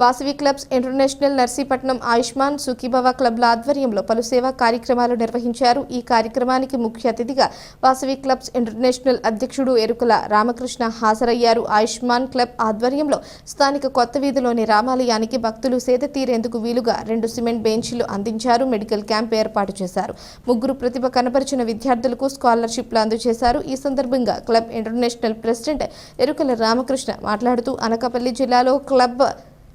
Vasavi clubs international Narsipatnam Ayushman Sukhibhava క్లబ్ల ఆధ్వర్యంలో పలు సేవా కార్యక్రమాలు నిర్వహించారు. ఈ కార్యక్రమానికి ముఖ్య అతిథిగా వాసవి క్లబ్స్ ఇంటర్నేషనల్ అధ్యక్షుడు ఎరుకల రామకృష్ణ హాజరయ్యారు. ఆయుష్మాన్ క్లబ్ ఆధ్వర్యంలో స్థానిక కొత్త వీధిలోని రామాలయానికి భక్తులు సేద తీరేందుకు వీలుగా రెండు సిమెంట్ బెంచీలు అందించారు. మెడికల్ క్యాంప్ ఏర్పాటు చేశారు. ముగ్గురు ప్రతిభ కనపరిచిన విద్యార్థులకు స్కాలర్షిప్లు అందజేశారు. ఈ సందర్భంగా club international president Erukala Ramakrishna మాట్లాడుతూ అనకాపల్లి జిల్లాలో క్లబ్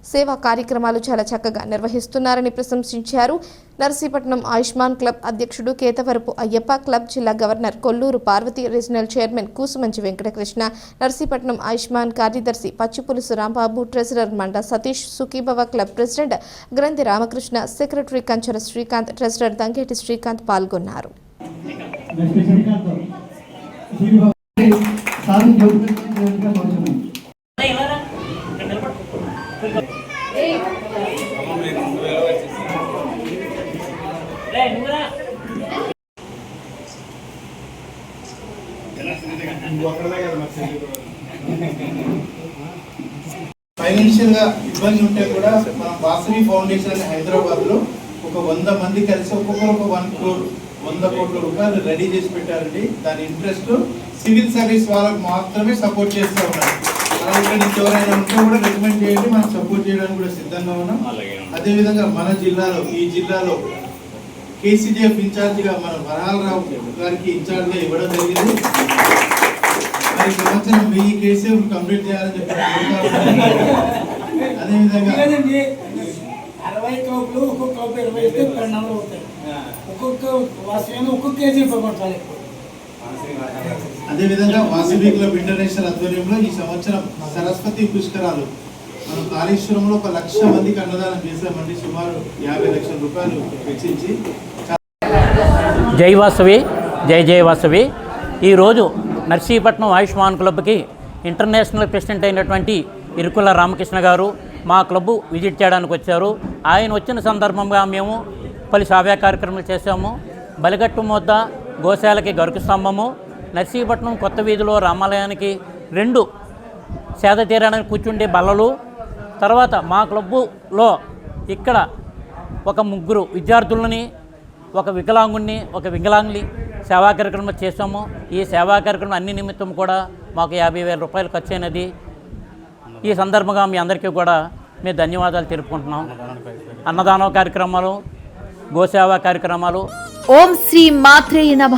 సేవా కార్యక్రమాలు చాలా చక్కగా నిర్వహిస్తున్నారని ప్రశంసించారు నర్సీపట్నం ఆయుష్మాన్ క్లబ్ అధ్యక్షుడు కేతవరపు అయ్యప్ప క్లబ్ జిల్లా governor Kolluru Parvathi regional chairman Kusumanchi Venkatakrishna Narsipatnam Ayushman కార్యదర్శి పచ్చిపులుసు రాంబాబు ట్రెజరర్ మండ Satish Sukhibhava club president Granthi Ramakrishna secretary Kanchara Srikanth treasurer Dangeti Srikanth పాల్గొన్నారు సార్ ఫైనాన్షియల్గా ఇబ్బంది ఉంటే కూడా మన వాసవి ఫౌండేషన్ అనే హైదరాబాద్లో ఒక వంద మంది కలిసి ఒక్కొక్కరు ఒక వన్ క్రోర్ వంద కోట్ల రూపాయలు రెడీ చేసి పెట్టారండి. దాని ఇంట్రెస్ట్ సివిల్ సర్వీస్ వాళ్ళకు మాత్రమే సపోర్ట్ చేస్తూ ఉన్నారు. ఎవరైనా ఉంటే కూడా రికమెండ్ చేయండి మనం సపోర్ట్ చేయడానికి కూడా సిద్ధంగా ఉన్నాం. అదే విధంగా మన జిల్లాలో ఈ జిల్లాలో కేసీజీఎఫ్ ఇన్ఛార్జ్గా మన వరాలరావు గారికి ఇన్ఛార్జ్గా ఇవ్వడం జరిగింది. మరి ఈ సంవత్సరం వెయ్యి కేసీఎఫ్ కంప్లీట్ చేయాలని చెప్పి అదే విధంగా లేదండి అరవై కప్పులు ఒక్కొక్క కప్పు ఇరవై ఇస్తే పన్నెండు వందలు అవుతాయి ఒక్కొక్క వస్తువుని ఒక్కొక్క కేజీ ఇవ్వబట్టాలి అదేవిధంగా వాసవి క్లబ్ ఇంటర్నేషనల్ ఆధ్వర్యంలో ఈ సంవత్సరం సరస్వతి పుష్కరాలు. మనం కాళేశ్వరంలో ఒక లక్ష మందికి అన్నదానం చేశామండి. సుమారు యాభై లక్షల రూపాయలు వెచ్చించి. జై వాసవి జై జై వాసవి. ఈరోజు నర్సీపట్నం ఆయుష్మాన్ క్లబ్కి ఇంటర్నేషనల్ ప్రెసిడెంట్ అయినటువంటి ఇరుకుల రామకృష్ణ గారు మా క్లబ్ విజిట్ చేయడానికి వచ్చారు. ఆయన వచ్చిన సందర్భంగా మేము పలు సావ్య కార్యక్రమాలు చేశాము. బలిగట్టు మొద్ద గోశాలకి గరుకు స్తంభము నర్సీపట్నం కొత్త వీధిలో రామాలయానికి రెండు సేద తీరడానికి కూర్చుండే బల్లలు తర్వాత మా క్లబ్బులో ఇక్కడ ఒక ముగ్గురు విద్యార్థులని ఒక వికలాంగుణ్ణి ఒక వికలాంగుని సేవా కార్యక్రమం చేసాము ఈ సేవా కార్యక్రమం అన్ని నిమిత్తం కూడా మాకు యాభై వేల రూపాయలు ఖర్చు అయినది ఈ సందర్భంగా మీ అందరికీ కూడా మేము ధన్యవాదాలు తెలుపుకుంటున్నాం. అన్నదానం కార్యక్రమాలు గోసేవా కార్యక్రమాలు. ఓం శ్రీ మాత్రేయ నమ.